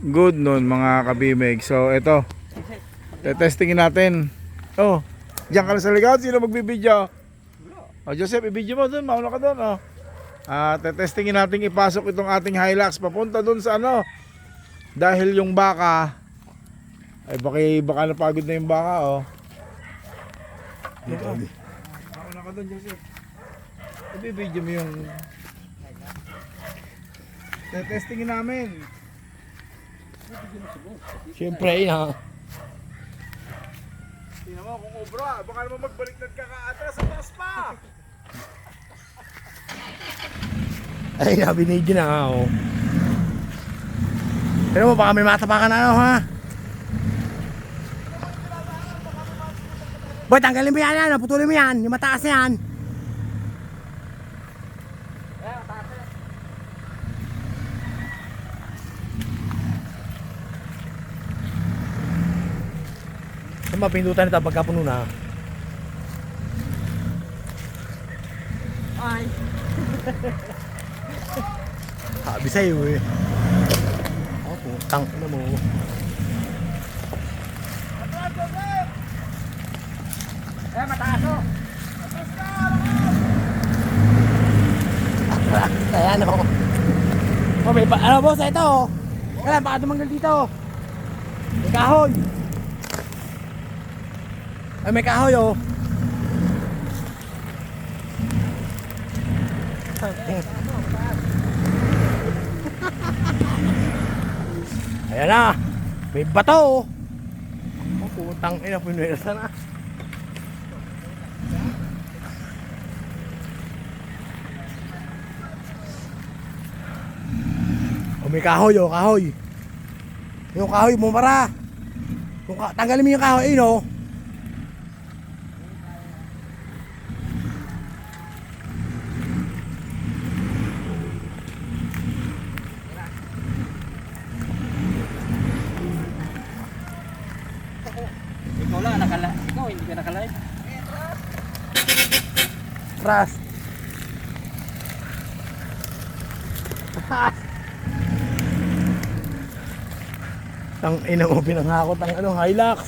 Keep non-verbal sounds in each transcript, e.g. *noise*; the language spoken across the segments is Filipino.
good noon mga kabimig. So ito, testingin natin. Oh, diyan ka lang sa likod. Sino magbibideo? Oh, Joseph, i-video mo doon. Mauna ka doon. Oh. Ah, testingin natin ipasok itong ating Hilux papunta doon sa ano. Dahil yung baka ay baka, baka napagod na yung baka oh. Dito. Mauna ka doon, Joseph. I-video mo yung testingin namin. Siyempre, yun ha. Tingnan mo kung obra, baka naman magbaliktad ka kaatras sa taas pa. *laughs* Ay, nabinidyo na ako. Pero mo, baka may matapakan na ano ha. Boy, tanggalin mo yan yan. Putulin mo yan. Yung mataas na yan. Ito pagka puno na? Ay. *laughs* Sabi sa'yo eh. Oh, putang ina mo. Eh, mataas o. Ayan o. Oh, may pa, ano boss, ito oh. Kaya baka dumanggal dito. May kahoy. Ay, may kahoy oh. Ayan na. May bato oh. Oh, putang ina, pinwesa na. Oh, may kahoy oh, kahoy. Yung kahoy, bumara. Tanggalin mo yung kahoy, ayun oh. Ikaw lang, nakala. Ikaw, hindi ka nakalive. Ras. *laughs* Tang ina mo pinangakot ang ano, Hilux.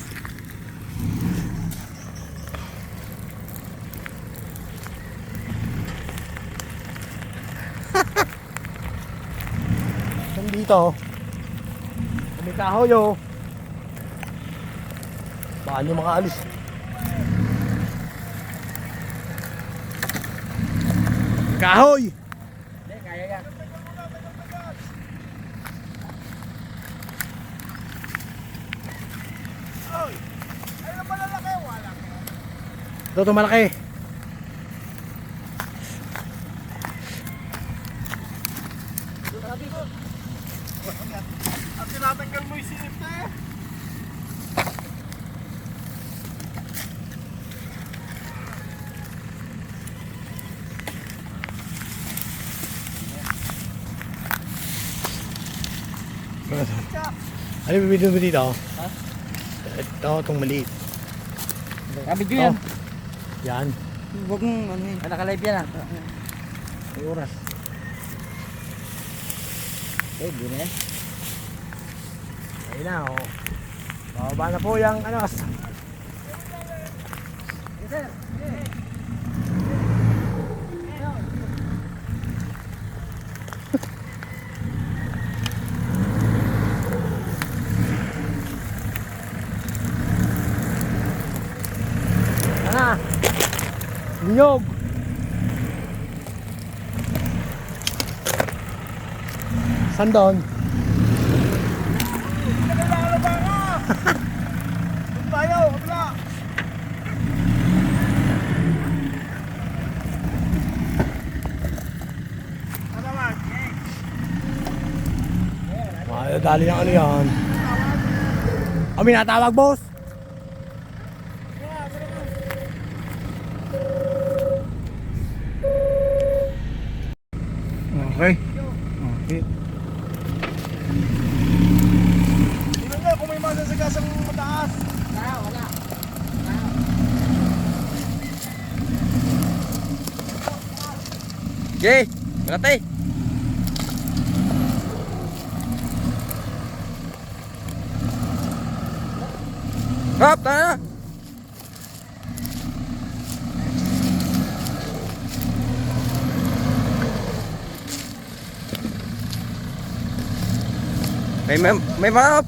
*laughs* Nandito. May kahoy oh. Baka nyo makaalis. Kahoy! Hindi, kaya yan. Ito ito malaki. At tinatanggal mo yung silip na eh. Ano yung bibili mo dito? Ha? Ito, itong maliit. Sabi ko yan. Yan. Huwag mong ano yun. Nakalive yan ah. May oras. Eh, di na yan. Ayun na, oh. Bababa na po yung ano. s- Yan na. Nyog. Saan doon? Tayo, kabila. Ano naman? Makadali ng ano yan. Kami natawag, boss. Jay, malate. Hop, tara na. May may, may marap.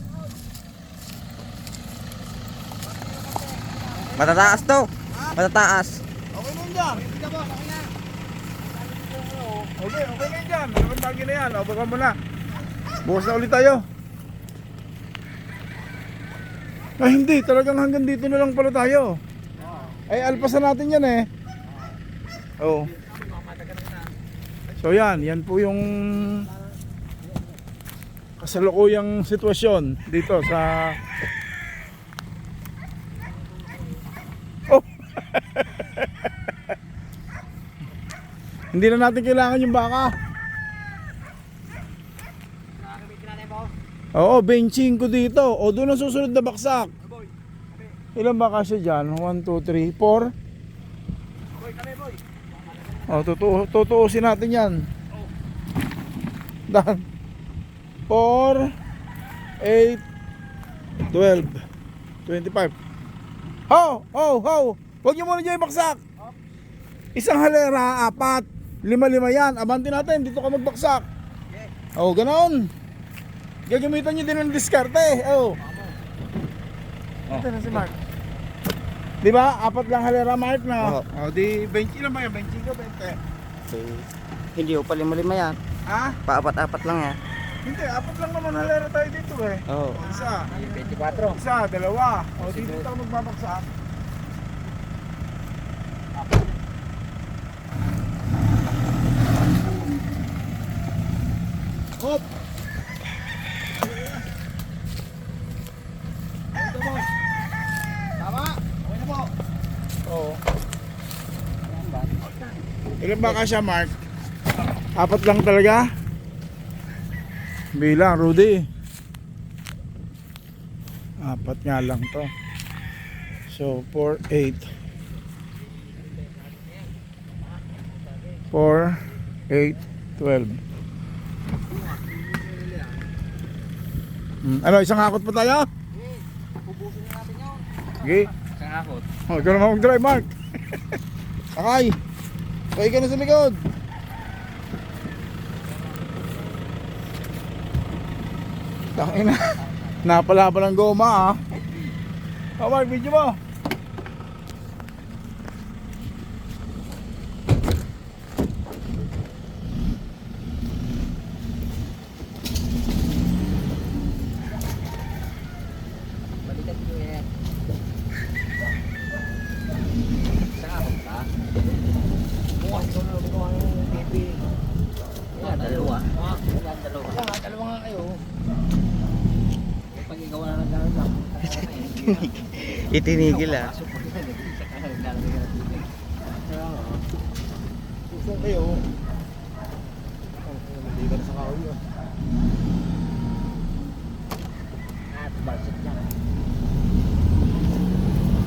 Matataas to. Matataas. Okay nun dyan. Kita ba? Okay, okay yan dyan. Dapat lagi na yan. O, baka mo na. Bukas na ulit tayo. Ah, hindi. Talagang hanggang dito na lang pala tayo. Ay, alpasan natin yan eh. Oo. So yan, yan po yung kasalukuyang sitwasyon dito sa Hindi na natin kailangan yung baka. Oo, benching ko dito. O doon ang susunod na baksak. Ilan baka siya dyan? 1, 2, 3, 4. O, tutu tutuusin natin yan. Dan. 4, 8, 12, 25. Ho! Ho! Ho! Huwag niyo muna dyan ibaksak. Isang halera, apat. Lima-lima yan. Abanti natin. Dito ka magbaksak. Oh, ganoon. Gagamitan niyo din ng diskarte. Oh. Ito na si Mark. Di ba? Apat lang halera, Mark, na. Oo. Oh, di 20 lang ba yan? 20 ka, 20. Hindi ko pa lima-lima yan. Ha? Paapat-apat lang yan. Hindi, apat lang naman halera tayo dito eh. Oo. Oh, isa. 24. Isa, dalawa. O, dito tayo magbabaksak. Hop! Ito. Tama. Okay na po. Oo. Ilan ba ka siya, Mark? Apat lang talaga? Bilang, Rudy. Apat nga lang to. So, 4, 8. 4, 8, 12. Hmm, ano, isang hakot pa tayo? Okay. Isang akot. Oh, ikaw naman mag-drive, Mark. *laughs* Sakay. Sakay ka na sa likod. Tangin na. Napala pa ng goma ah. Oh, Mark, video mo. Balikan ko yan. Isang akot ka. Bukas ko na magawa ng baby. Yan, dalawa. Yan, dalawa. Yan, dalawa nga kayo. Pag ikaw na naglalagay. Itinigil ah. Susun kayo. Hindi ka na sa kahoy ah. At balsik niya.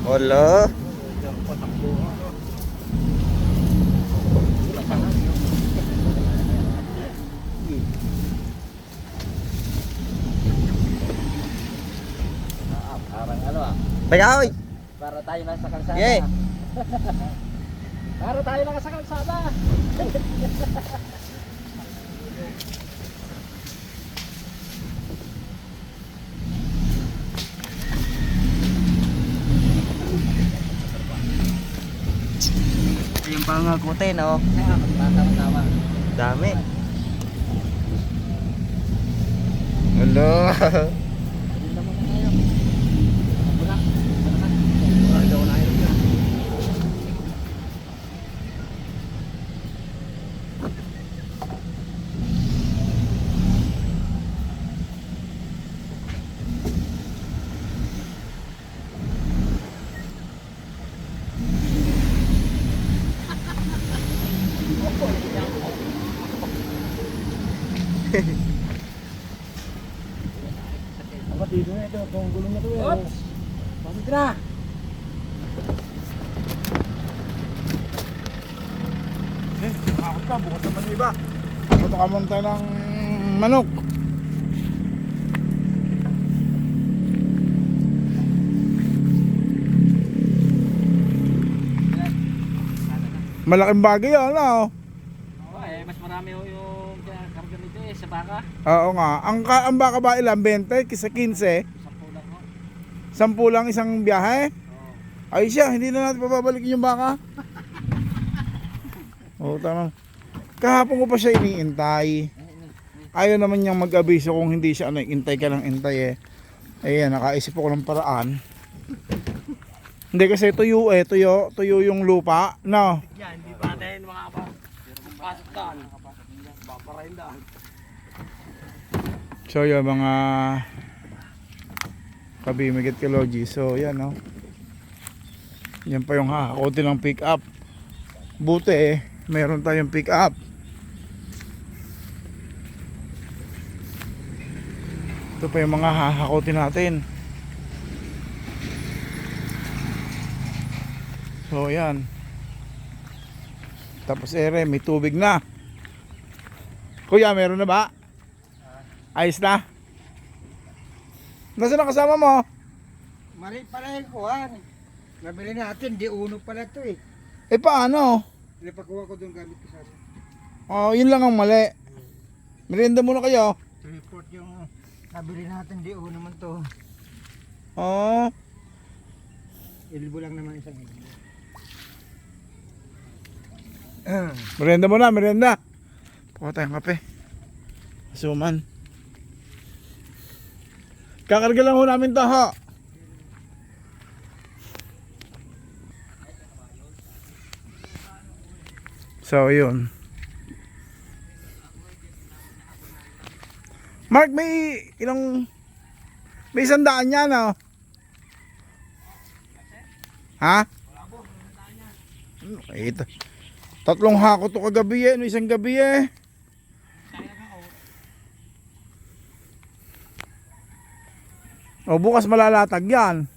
Wala. Patakbo. Ano ah. Bayaw! Para tayo lang sa kalsada. Yeah. *laughs* Para tayo lang sa kalsada. *laughs* Yung pangagutin oh. Tama-tama. Dami. Wala. *laughs* Sige na. Eh, nakakot ka. Bukas naman iba. Ito ka muna ng manok. Malaking bagay yun, ano? Ah, oh. Oo, eh, mas marami ho yung karga nito eh, sa baka. Ah, oo nga. Ang, ang baka ba ilan? 20? Kisa 15? Sampu lang ho. 10 lang isang biyahe? Ay siya, hindi na natin papabalikin yung baka. Oo, tama. Kahapon ko pa siya iniintay. Ayaw naman niyang mag-abiso kung hindi siya ano, intay ka ng intay eh. Ayan, nakaisip ako ng paraan. Hindi kasi tuyo eh, tuyo, tuyo yung lupa. No. Yan, hindi pa natin makapasok. Pero kung pasok daan, daan. So yun mga kabimigit kalogy. So yan no. Yan pa yung hakakote ng pick up. Buti eh, mayroon tayong pick up. Ito pa yung mga hahakote natin. So yan. Tapos ere, may tubig na. Kuya, meron na ba? Ayos na? Nasaan ang kasama mo? Mali pala yung kuhan. Nabili natin, di uno pala to eh. Eh paano? Napakuha ko doon gamit ko sa Oh, yun lang ang mali. Merienda muna kayo. report yung nabili natin, di uno man to. Oh, Ilbo lang naman isang ilbo. merienda muna, merienda. Kuha tayong kape. Suman. Kakarga lang ho namin to ha. So, yun. Mark, may ilang... May isang daan yan, oh. Ha? Ito. Tatlong hako to kagabi eh. No, isang gabi eh. O bukas malalatag yan.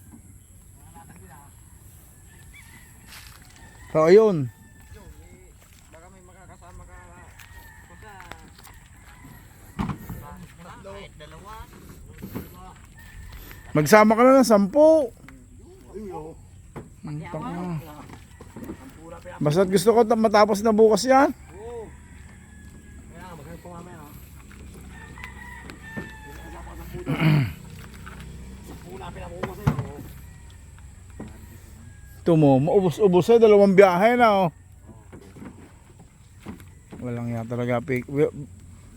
So ayun. Magsama ka na ng sampu. Ang tanga. Basta't gusto ko ta- matapos na bukas yan. Oo. *clears throat* Ito mo, maubos-ubos eh. Dalawang biyahe na oh. Walang yan talaga pick.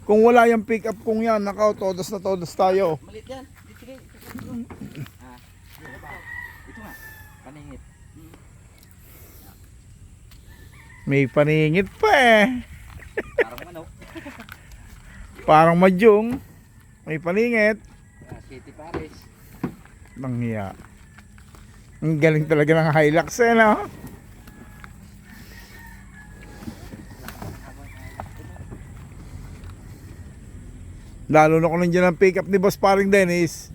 Kung wala yung pick up kung yan, nakaw, todas na todas tayo. Malit yan. Ah? Ito nga. Paningit. May paningit pa eh. Parang ano. *laughs* Parang madyong. May paningit. Ah, City Paris. Nanghiya. Ang galing talaga ng Hilux eh, no? Lalo na kung nandiyan ang pick up ni Boss Paring Dennis.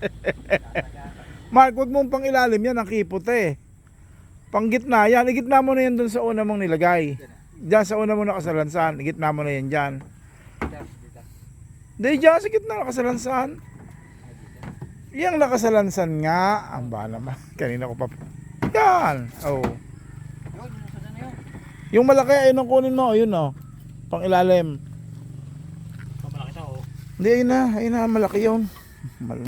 *laughs* Mark, huwag mong pang ilalim yan, ang kipot eh. Pang gitna yan, igitna mo na yan dun sa una mong nilagay. Diyan sa una mo nakasalansan, igitna mo na yan dyan. Hindi, dyan sa gitna nakasalansan. Yang nakasalansan nga, ang ba naman, *laughs* kanina ko pa. Yan, oh. Na. Yung malaki, ayun ang kunin mo, ayun oh. Pang ilalim. Pamalaki sa oh. Hindi, ayun na, ayun na, malaki yun. Mal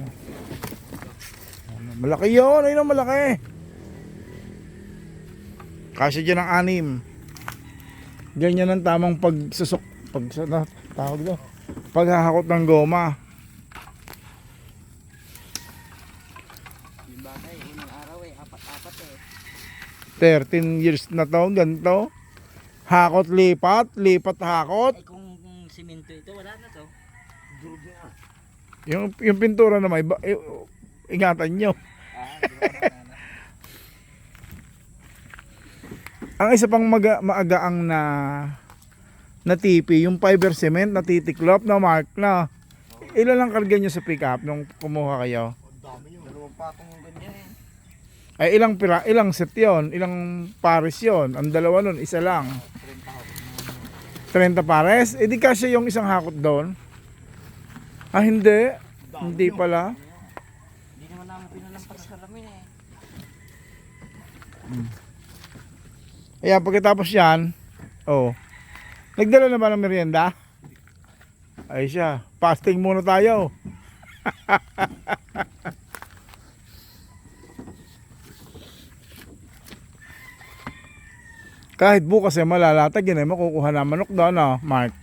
malaki yun, ayun ang malaki. Kasi dyan ang anim. Ganyan ang tamang pagsusok, pag, na, tawag doon, paghahakot ng goma. Yung bagay, unang araw eh, apat-apat eh. 13 years na to, ganito. Hakot lipat, lipat hakot. Ay kung, kung simento ito, wala na to. Yung, yung pintura na may, eh, ingatan nyo. Ah. *laughs* Ang isa pang maga, maagaang na na tipi, yung fiber cement na titiklop na mark na. Ilan lang karga nyo sa pick up nung kumuha kayo? Dalawang patong ganyan eh. Ay ilang pira, ilang set yon, ilang pares yon. Ang dalawa nun, isa lang. 30 pares? Eh di kasi yung isang hakot doon. Ah hindi. Hindi pala. Hindi naman namin pinalampas sa salamin eh. Ayan, pagkatapos yan, oh, nagdala na ba ng merienda? Ay siya, fasting muna tayo. *laughs* Kahit bukas eh malalatag yun eh, makukuha na manok doon ah, Mark.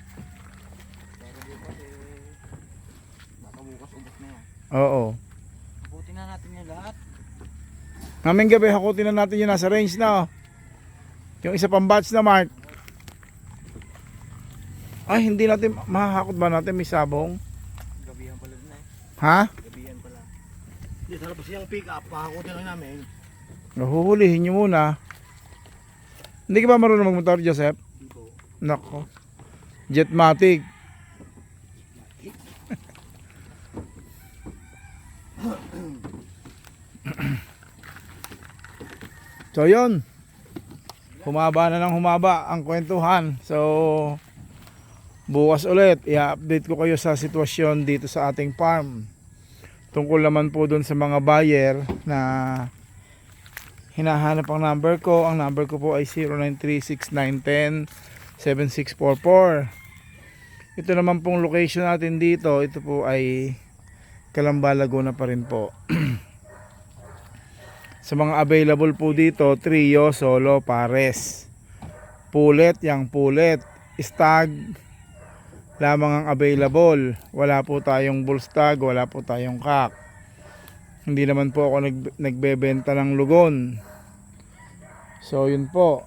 Baka bukas ubos na yan. Oo. Buti na natin yung lahat. Maming gabi hakutin na natin yung nasa range na oh. Yung isa pang batch na Mark. Ay, hindi natin, mahahakot ba natin may sabong? Gabihan pala din eh. Ha? Gabihan pala. Hindi, sarap kasi yung pick up. Pakakutin lang namin. Nahuhulihin nyo muna. Hindi ka ba marunong magmotor, Joseph? Nako. Jetmatic. *coughs* so yun. Humaba na ng humaba ang kwentuhan. So bukas ulit i-update ko kayo sa sitwasyon dito sa ating farm. Tungkol naman po doon sa mga buyer na hinahanap ang number ko. Ang number ko po ay 0936-910-7644. Ito naman pong location natin dito. Ito po ay Calamba, Laguna pa rin po. *clears throat* sa mga available po dito, trio, solo, pares. Pulet, yang pulet. Stag, lamang ang available. Wala po tayong bull stag, wala po tayong kak. Hindi naman po ako nag, nagbebenta ng lugon. So yun po.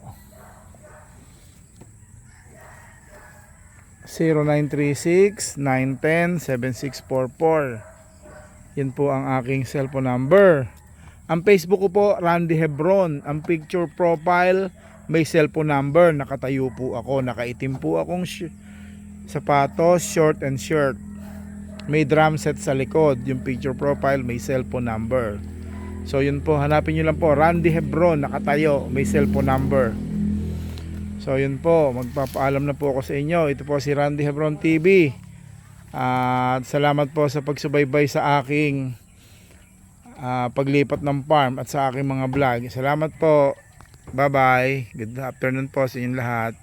0936-910-7644 Yan po ang aking cellphone number. Ang Facebook ko po, Randy Hebron. Ang picture profile, may cellphone number. Nakatayo po ako. Nakaitim po akong sh- sapatos, short and shirt. May drum set sa likod. Yung picture profile, may cellphone number. So yun po, hanapin nyo lang po. Randy Hebron, nakatayo. May cellphone number. So yun po, magpapaalam na po ako sa inyo. Ito po si Randy Hebron TV. At salamat po sa pagsubaybay sa aking ah, paglipat ng farm at sa aking mga vlog. Salamat po. Bye bye. Good afternoon po sa inyong lahat.